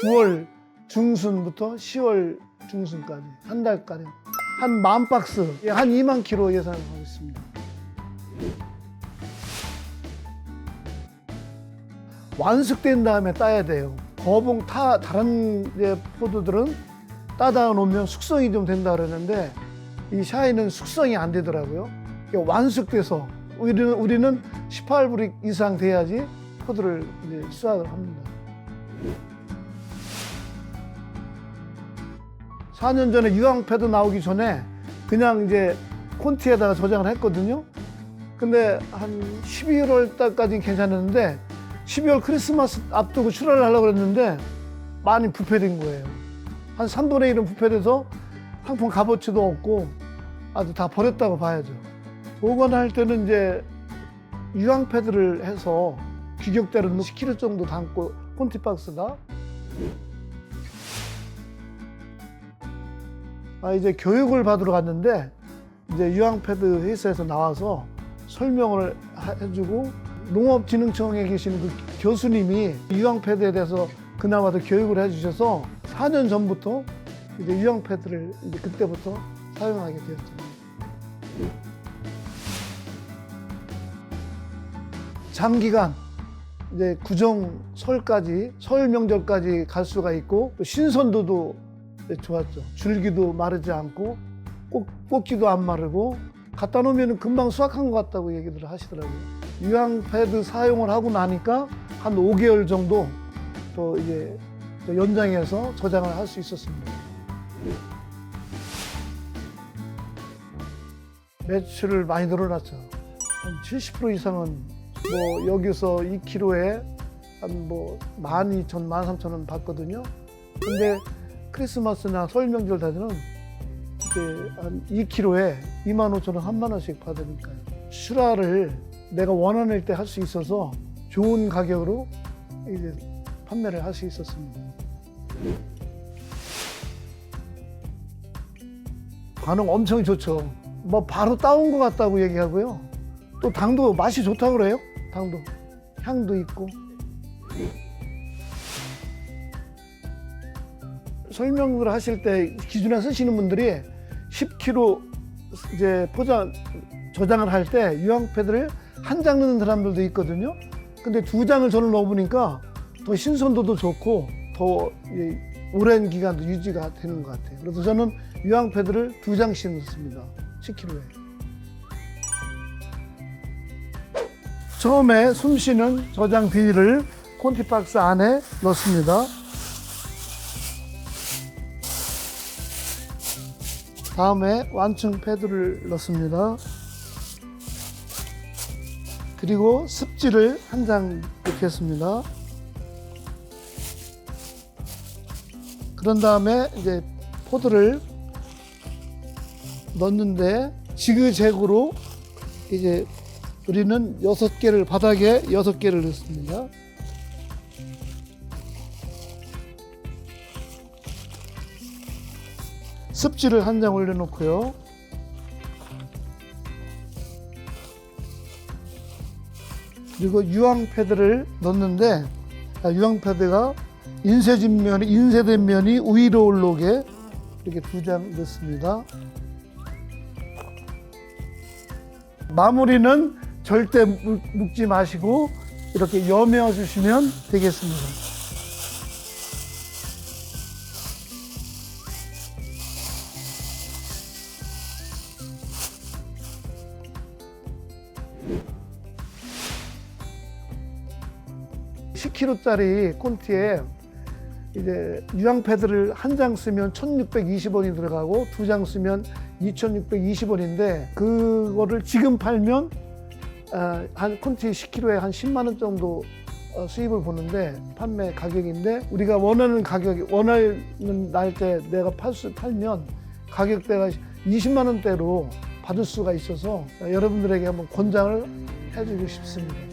구월 중순부터 10월 중순까지 한 달가량 한 만 박스, 예, 한 2만 킬로 예상하 완숙된 다음에 따야 돼요. 거봉 타 다른 이제 포도들은 따다 놓으면 숙성이 좀 된다 그러는데 이 샤이는 숙성이 안 되더라고요. 완숙돼서 우리는 우리는 18브릭 이상 돼야지 이제 수확을 합니다. 4년 전에 유황패드 나오기 전에 그냥 이제 콘티에다가 저장을 했거든요. 근데 한 12월 달까지는 괜찮았는데 12월 크리스마스 앞두고 출하를 하려고 그랬는데 많이 부패된 거예요. 한 3분의 1은 부패돼서 상품 값어치도 없고 아주 다 버렸다고 봐야죠. 보관할 때는 이제 유황 패드를 해서 규격대로 10kg 정도 담고 콘티박스가 아, 이제 교육을 받으러 갔는데 이제 유황 패드 회사에서 나와서 설명을 하- 해주고 농업진흥청에 계시는 그 교수님이 유황패드에 대해서 그나마도 교육을 해주셔서 4년 전부터 이제 유황패드를 이제 그때부터 사용하게 되었죠. 장기간 이제 구정 설까지 설 명절까지 갈 수가 있고 또 신선도도 좋았죠. 줄기도 마르지 않고 꽃, 꽃기도 안 마르고 갖다 놓으면 금방 수확한 것 같다고 얘기들 하시더라고요. 유황 패드 사용을 하고 나니까 한 5개월 정도 또 이제 연장해서 저장을 할 수 있었습니다. 매출을 많이 늘어났죠. 한 70% 이상은 뭐 여기서 2kg에 한뭐 12,000, 13,000원 받거든요. 근데 크리스마스나 설 명절 되면 이제 한 2kg에 25,000원, 3만 원씩 받으니까요. 슈라를 내가 원하는 때 할 수 있어서 좋은 가격으로 이제 판매를 할 수 있었습니다. 반응 엄청 좋죠. 뭐 바로 따온 것 같다고 얘기하고요. 또 당도 맛이 좋다고 그래요. 당도 향도 있고. 설명을 하실 때 기준에 쓰시는 분들이 10kg 이제 포장 저장을 할 때 유황 패드를 한 장 넣는 사람들도 있거든요. 근데 두 장을 저는 넣어보니까 더 신선도도 좋고 더 이, 오랜 기간도 유지가 되는 것 같아요. 그래서 저는 유황 패드를 두 장씩 넣습니다. 10kg에. 처음에 숨쉬는 저장 비닐을 콘티박스 안에 넣습니다. 다음에 완충 패드를 넣습니다. 그리고 습지를 한 장 넣겠습니다. 그런 다음에 이제 포드를 넣는데 지그재그로 이제 우리는 여섯 개를 바닥에 여섯 개를 넣습니다. 습지를 한 장 올려놓고요. 그리고 유황 패드를 넣는데 아, 유황 패드가 인쇄진 면이 인쇄된 면이 위로 올라오게 이렇게 두 장 넣습니다. 마무리는 절대 묵- 묵지 마시고 이렇게 여며 주시면 되겠습니다. (10 k g 짜리 콘티에 이제 유황 패드를 한 장 쓰면 1,620원이 들어가고 두 장 쓰면 2,620원인데 그거를 지금 팔면 아, 한 콘티 10kg에 한 10만 원 정도 어, 수입을 보는데 판매 가격인데 우리가 원하는 가격이 원하는 날때 내가 팔 수 팔면 가격대가 20만 원대로 받을 수가 있어서 여러분들에게 한번 권장을 해주고 싶습니다.